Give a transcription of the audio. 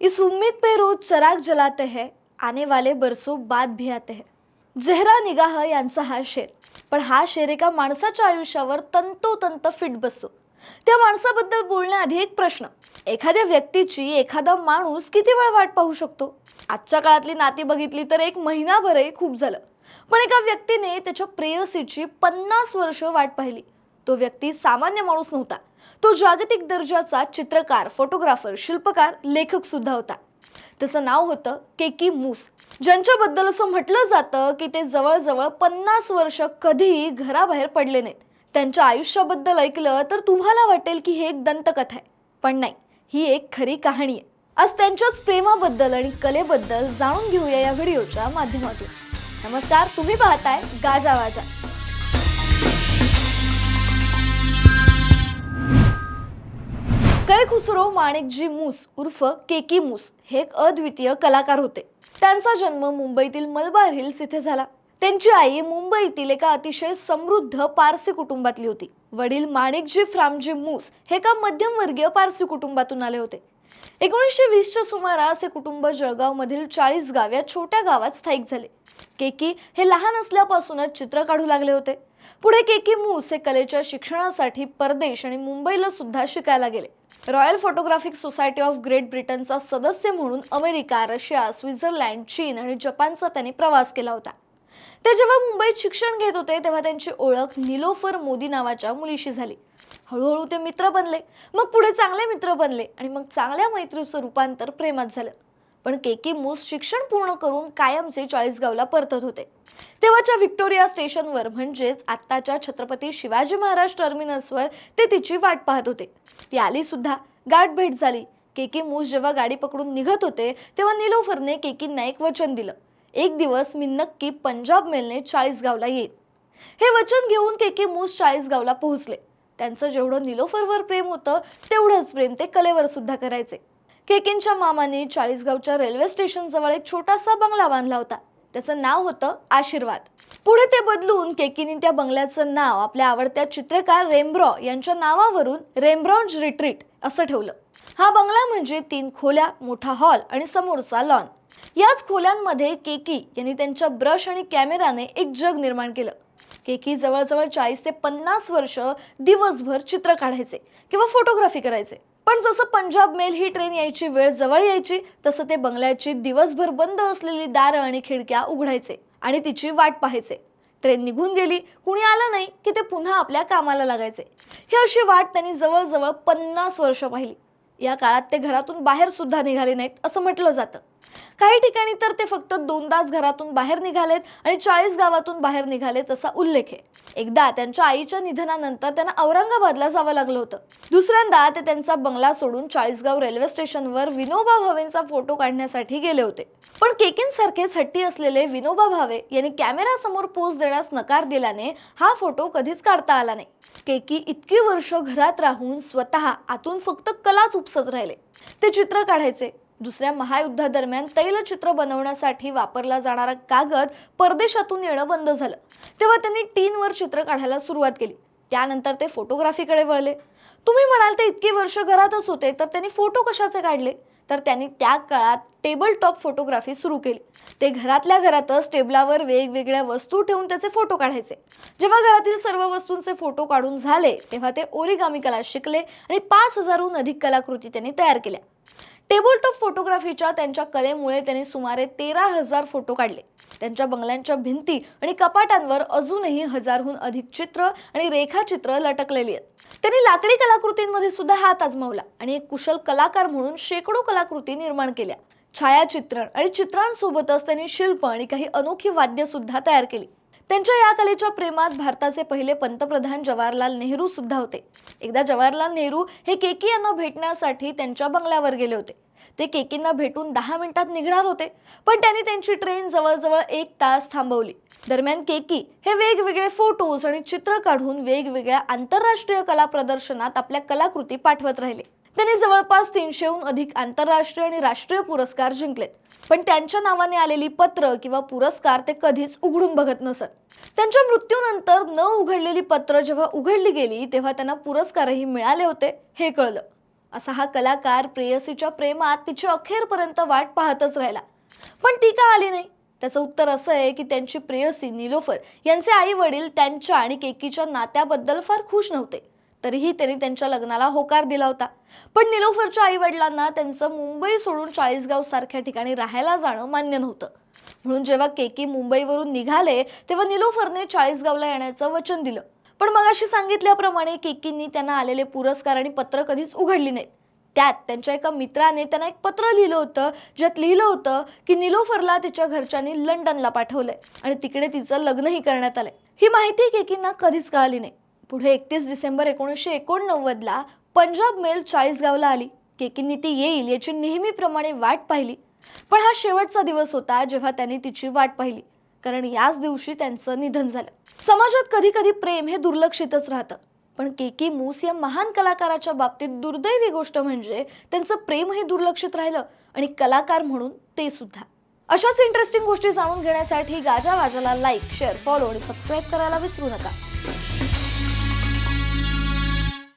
इस उम्मीद पे रोज चराग जलाते हैं आने वाले बरसों बाद भी आते हैं। झेहरा निगाह यांचा हा शेर। पण हा शेर एका माणसाच्या आयुष्यावर तंतोतंत फिट बसतो. त्या माणसाबद्दल बोलण्याआधी एक प्रश्न. एखाद्या व्यक्तीची एखादा माणूस किती वेळ वाट पाहू शकतो? आजच्या काळातली नाती बघितली तर एक महिनाभरही खूप झालं. पण एका व्यक्तीने त्याच्या प्रेयसीची पन्नास वर्ष वाट पाहिली. तो व्यक्ती सामान्य माणूस नव्हता. तो जागतिक दर्जाचा चित्रकार फोटोग्राफर शिल्पकार लेखक सुद्धा होता. त्याचं नाव होतं केकी मूस. ज्यांच्याबद्दल असं म्हटलं जातं की ते जवळजवळ पन्नास वर्ष कधीही घराबाहेर पडले नाहीत. त्यांच्या आयुष्याबद्दल ऐकलं तर तुम्हाला वाटेल की हे एक दंतकथा आहे. पण नाही ही एक खरी कहाणी आहे. आज त्यांच्याच प्रेमाबद्दल आणि कलेबद्दल जाणून घेऊया या व्हिडिओच्या माध्यमातून. नमस्कार तुम्ही पाहताय गाजा कैखुसरो कै खुसरो माणिकजी मूस उर्फ केकी मूस हे एक अद्वितीय कलाकार होते. त्यांचा जन्म मुंबईतील मलबार हिल्स इथे झाला. त्यांची आई मुंबईतील एका अतिशय समृद्ध पारसी कुटुंबातली होती. वडील माणिकजी फ्रामजी मूस हे एका मध्यमवर्गीय पारसी कुटुंबातून आले होते. एकोणीसशे वीसच्या सुमारास हे कुटुंब जळगावमधील चाळीस गाव या छोट्या गावात स्थायिक झाले. केकी हे लहान असल्यापासूनच चित्र काढू लागले होते. पुढे केकी मूस हे कलेच्या शिक्षणासाठी परदेश आणि मुंबईला सुद्धा शिकायला गेले. Royal Photographic Society of Great ब्रिटनचा सदस्य म्हणून अमेरिका रशिया स्वित्झर्लंड चीन आणि जपानचा त्यांनी प्रवास केला होता. ते जेव्हा मुंबईत शिक्षण घेत होते तेव्हा त्यांची ओळख निलोफर मोदी नावाच्या मुलीशी झाली. हळूहळू ते मित्र बनले. मग पुढे चांगले मित्र बनले आणि मग चांगल्या मैत्रीचं रूपांतर प्रेमात झालं. पण केकी मूस शिक्षण पूर्ण करून कायमचे चाळीसगावला परतत होते. तेव्हाच्या व्हिक्टोरिया स्टेशनवर म्हणजेच आत्ताच्या छत्रपती शिवाजी महाराज टर्मिनसवर ते तिची वाट पाहत होते. ती आली सुद्धा. गाठ भेट झाली. के के मूस जेव्हा गाडी पकडून निघत होते तेव्हा निलोफरने केकींना एक वचन दिलं. एक दिवस मी नक्की पंजाब मेलने चाळीसगावला येईन. हे वचन घेऊन केके मूस चाळीसगावला पोहोचले. त्यांचं जेवढं निलोफरवर प्रेम होतं तेवढंच प्रेम ते कलेवर सुद्धा करायचे. केकेंच्या मामाने चाळीसगावच्या रेल्वे स्टेशनजवळ एक छोटासा बंगला बांधला होता. त्याचं नाव होतं आशीर्वाद. पुढे ते बदलून केकीने त्या बंगल्याचं नाव आपल्या आवडत्या चित्रकार रेम्ब्रॉ यांच्या नावावरून रेम्ब्रॉन्ज रिट्रीट असं ठेवलं. हा बंगला म्हणजे तीन खोल्या मोठा हॉल आणि समोरचा लॉन याच खोल्यांमध्ये केकी यांनी त्यांच्या ब्रश आणि कॅमेराने एक जग निर्माण केलं. केकी जवळजवळ चाळीस ते पन्नास वर्ष दिवसभर चित्र काढायचे किंवा फोटोग्राफी करायचे. पण जसं पंजाब मेल ही ट्रेन यायची वेळ जवळ यायची तसं ते बंगल्याची दिवसभर बंद असलेली दारं आणि खिडक्या उघडायचे आणि तिची वाट पाहायचे. ट्रेन निघून गेली कुणी आलं नाही की ते पुन्हा आपल्या कामाला लागायचे. ही अशी वाट त्यांनी जवळजवळ पन्नास वर्ष पाहिली. या काळात ते घरातून बाहेर सुद्धा निघाले नाहीत असं म्हटलं जातं. काही ठिकाणी तर ते फक्त दोनदाच घरातून बाहेर निघालेत आणि चाळीस गावातून बाहेर निघालेत असा उल्लेख आहे. एकदा त्यांच्या आईच्या निधनानंतर त्यांना औरंगाबादला जावं लागलं होतं. दुसऱ्यांदा ते त्यांचा बंगला सोडून चाळीसगाव रेल्वे स्टेशनवर विनोबा भावेंचा फोटो काढण्यासाठी गेले होते. पण केकिनसारखेच हट्टी असलेले विनोबा भावे यांनी कॅमेरासमोर पोज देण्यास नकार दिल्याने हा फोटो कधीच काढता आला नाही. केकी इतकी वर्ष घरात राहून स्वतः आतून फक्त कलाच उपसत राहिले. ते चित्र काढायचे. दुसऱ्या महायुद्धादरम्यान तैलचित्र बनवण्यासाठी वापरला जाणारा कागद परदेशातून येणं बंद झालं. तेव्हा त्यांनी टीनवर चित्र काढायला सुरुवात केली. त्यानंतर ते फोटोग्राफीकडे वळले. तुम्ही म्हणाल ते इतकी वर्ष घरातच होते तर त्यांनी फोटो कशाचे काढले? तर त्यांनी त्या काळात टेबल टॉप फोटोग्राफी सुरू केली. ते घरातल्या घरातच टेबलावर वेगवेगळ्या वस्तू ठेवून त्याचे फोटो काढायचे. जेव्हा घरातील सर्व वस्तूंचे फोटो काढून झाले तेव्हा ते ओरिगामी कला शिकले आणि पाच हजारहून अधिक कलाकृती त्यांनी तयार केल्या. टेबल टॉप फोटोग्राफीच्या त्यांच्या कलेमुळे त्यांनी सुमारे तेरा हजार फोटो काढले. त्यांच्या बंगल्यांच्या भिंती आणि कपाटांवर अजूनही हजारहून अधिक चित्र आणि रेखाचित्र लटकलेली आहेत. त्यांनी लाकडी कलाकृतींमध्ये सुद्धा हात आजमावला आणि एक कुशल कलाकार म्हणून शेकडो कलाकृती निर्माण केल्या. छायाचित्रण आणि चित्रांसोबतच त्यांनी शिल्प आणि काही अनोखी वाद्य सुद्धा तयार केली. त्यांच्या या कलेच्या प्रेमात भारताचे पहिले पंतप्रधान जवाहरलाल नेहरू सुद्धा होते. एकदा जवाहरलाल नेहरू हे केकी यांना भेटण्यासाठी त्यांच्या बंगल्यावर गेले होते. ते केकींना भेटून दहा मिनिटात निघणार होते पण त्यांनी त्यांची ट्रेन जवळजवळ एक तास थांबवली. दरम्यान केकी हे वेगवेगळे फोटोज आणि चित्र काढून वेगवेगळ्या आंतरराष्ट्रीय कला प्रदर्शनात आपल्या कलाकृती पाठवत राहिले. त्यांनी जवळपास तीनशेहून अधिक आंतरराष्ट्रीय आणि राष्ट्रीय पुरस्कार जिंकलेत. पण त्यांच्या नावाने आलेली पत्र किंवा पुरस्कार ते कधीच उघडून बघत नसत. त्यांच्या मृत्यूनंतर न उघडलेली पत्र जेव्हा उघडली गेली तेव्हा त्यांना पुरस्कारही मिळाले होते हे कळलं. असा हा कलाकार प्रेयसीच्या प्रेमात तिची अखेरपर्यंत वाट पाहतच राहिला. पण ती का आली नाही. त्याचं उत्तर असं आहे की त्यांची प्रेयसी निलोफर यांचे आई वडील त्यांच्या आणि केकीच्या नात्याबद्दल फार खुश नव्हते. तरीही त्यांनी त्यांच्या लग्नाला होकार दिला होता. पण निलोफरच्या आई वडिलांना त्यांचं मुंबई सोडून चाळीसगाव सारख्या ठिकाणी राहायला जाणं मान्य नव्हतं. म्हणून जेव्हा केकी मुंबईवरून निघाले तेव्हा निलोफरने चाळीसगावला येण्याचं वचन दिलं. पण मगाशी सांगितल्याप्रमाणे केकींनी त्यांना आलेले पुरस्कार आणि पत्र कधीच उघडली नाहीत. त्यात त्यांच्या एका मित्राने त्यांना एक पत्र लिहिलं होतं ज्यात लिहिलं होतं की निलोफरला तिच्या घरच्यांनी लंडनला पाठवलंय आणि तिकडे तिचं लग्नही करण्यात आलंय. ही माहिती केकींना कधीच कळाली नाही. पुढे एकतीस डिसेंबर एकोणीसशे एकोणनव्वदला पंजाब मेल चाळीसगावला आली. केकींनी ती येईल याची नेहमीप्रमाणे वाट पाहिली. पण हा शेवटचा दिवस होता जेव्हा त्यांनी तिची वाट पाहिली. कारण याच दिवशी त्यांचं निधन झालं. समाजात कधी कधी प्रेम हे दुर्लक्षितच राहतं. पण केकी मूस या महान कलाकाराच्या बाबतीत दुर्दैवी गोष्ट म्हणजे त्यांचं प्रेमही दुर्लक्षित राहिलं आणि कलाकार म्हणून ते सुद्धा. अशाच इंटरेस्टिंग गोष्टी जाणून घेण्यासाठी गाजा वाजाला लाईक शेअर फॉलो आणि सबस्क्राईब करायला विसरू नका.